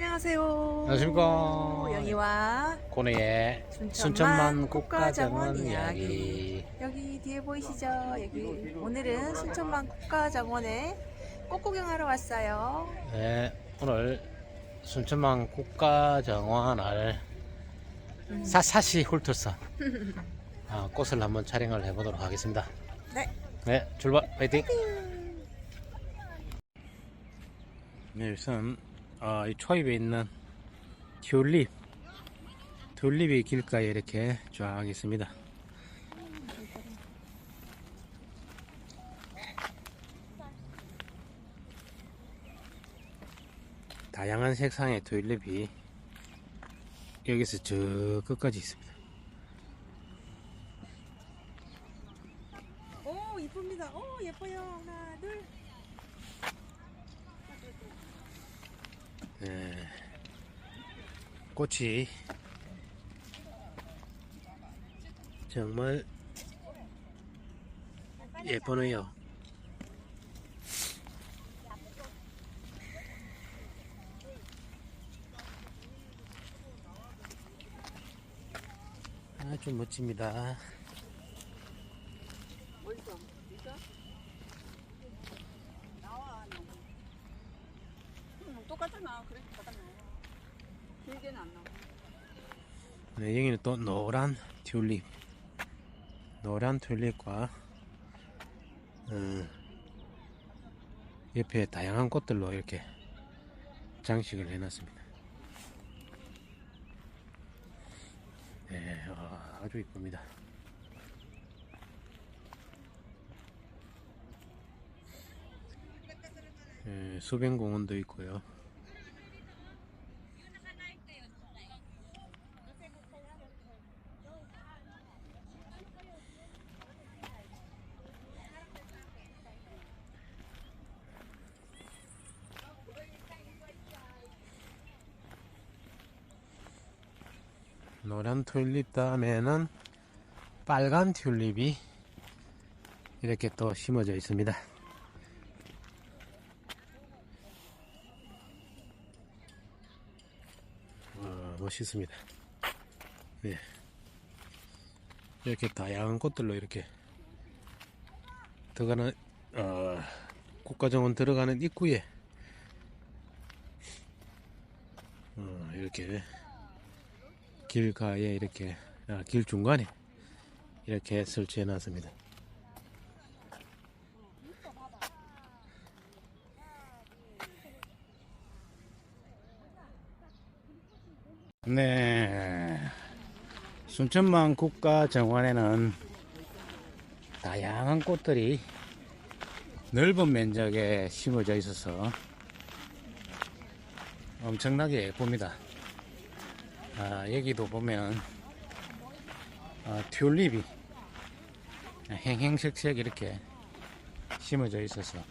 안녕하세요. 안녕하십니까. 영희와 고뇌의 순천만 순천만 국가정원 이야기. 여기 뒤에 보이시죠? 여기 오늘은 순천만 국가정원에 꽃 구경하러 왔어요. 네, 오늘 순천만 국가정원을 사사시 홀터선 아, 꽃을 한번 촬영을 해보도록 하겠습니다. 네. 네, 출발, 파이팅! 네, 우선 어, 이 초입에 있는 튤립, 튤립이 길가에 이렇게 쫙 있습니다. 다양한 색상의 튤립이 여기서 저 끝까지 있습니다. 오 이쁩니다. 오 예뻐요. 하나 둘. 네, 꽃이 정말 예쁘네요. 아주 멋집니다. 음, 똑같잖아. 그래, 바닥 나와. 길게는 안 나와. 네, 여기는 또 노란 튤립, 노란 튤립과 음, 옆에 다양한 꽃들로 이렇게 장식을 해놨습니다. 네, 어, 아주 이쁩니다. 네, 수변공원도 있고요. 노란 튤립 다음에는 빨간 튤립이 이렇게 또 심어져 있습니다. 어, 멋있습니다. 네. 이렇게 다양한 꽃들로 이렇게 들어가는 어, 국가정원 들어가는 입구에 어, 이렇게 길가에 이렇게 아, 길 중간에 이렇게 설치해 놨습니다. 네. 순천만 국가정원에는 다양한 꽃들이 넓은 면적에 심어져 있어서 엄청나게 예쁩니다. 아, 여기도 보면 아, 튤립이 행행색색 이렇게 심어져 있어서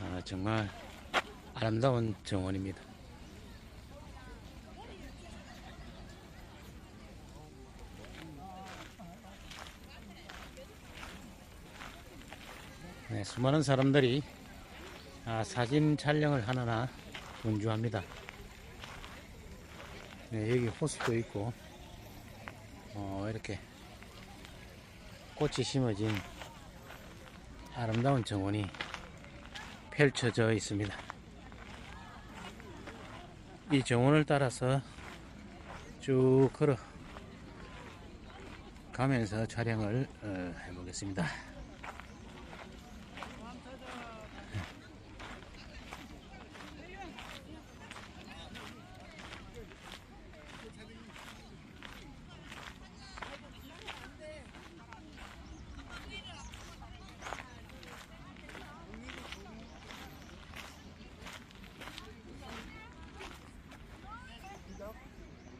아, 정말 아름다운 정원입니다. 네, 수많은 사람들이 아, 사진 촬영을 하느라 분주합니다. 네, 여기 호수도 있고, 어, 이렇게 꽃이 심어진 아름다운 정원이 펼쳐져 있습니다. 이 정원을 따라서 쭉 걸어 가면서 촬영을 어, 해보겠습니다.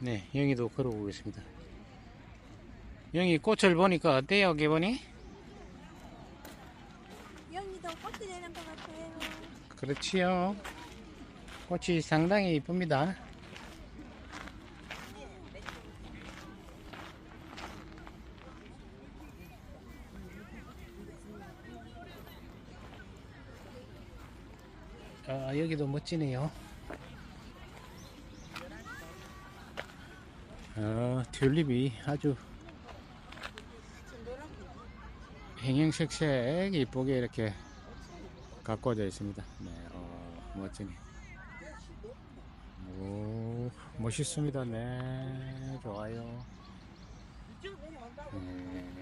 네, 영희도 걸어보겠습니다. 영희 꽃을 보니까 어때요, 기분이? 영희도 꽃이 되는 것 같아요. 그렇지요. 꽃이 상당히 이쁩니다. 아, 여기도 멋지네요. 어, 튤립이 아주 행행색색 이쁘게 이렇게 가꿔져 있습니다. 네, 어, 멋지네. 오, 멋있습니다. 네, 좋아요. 네.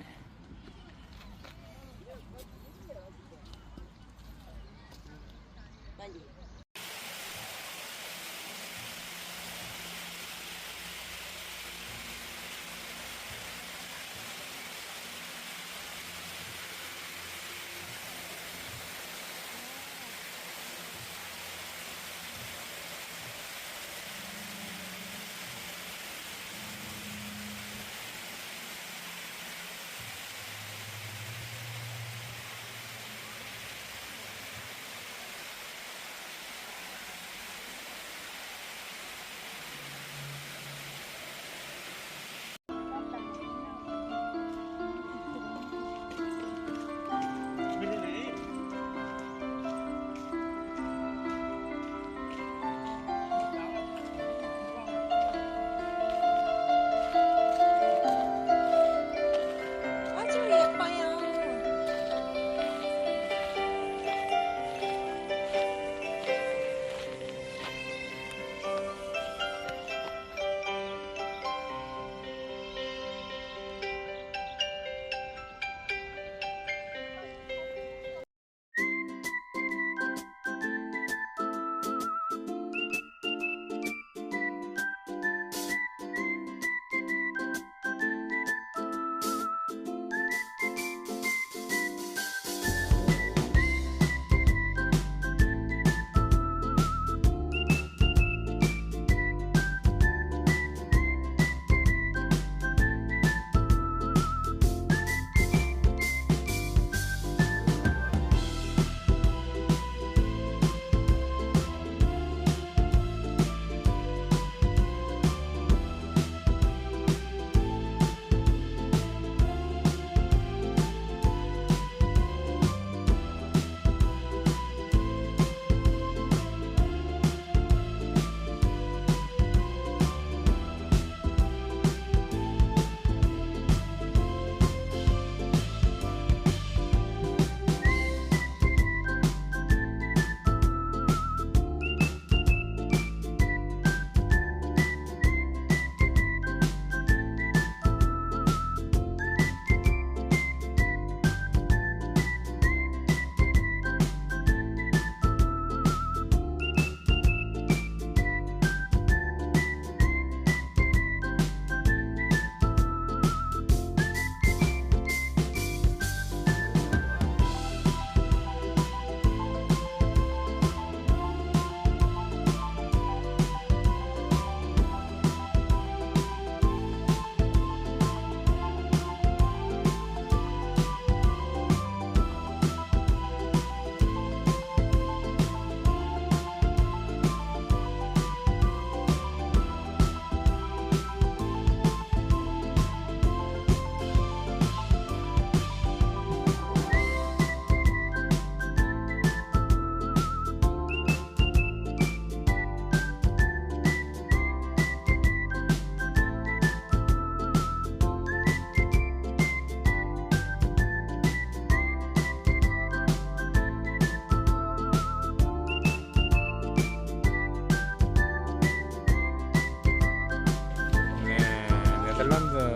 네덜란드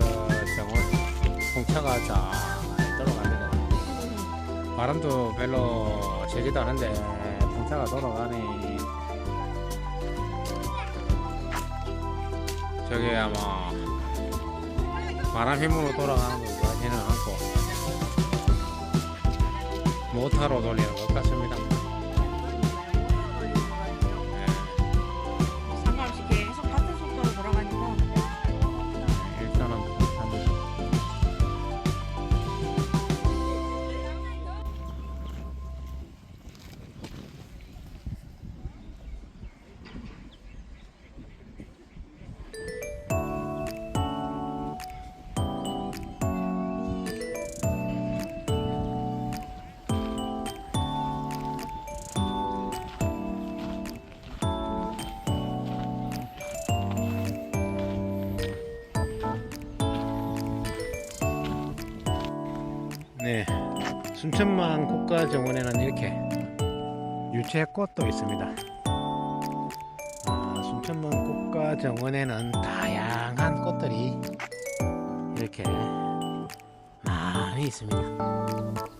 정원 홍차가 잘 돌아갑니다. 바람도 별로 세지도 않은데 홍차가 돌아가네. 저게 아마 바람 힘으로 돌아가는 것 같지는 않고 모터로 돌리는 것 같습니다. 순천만 국가정원에는 이렇게 유채꽃도 있습니다. 아, 순천만 국가정원에는 다양한 꽃들이 이렇게 많이 있습니다.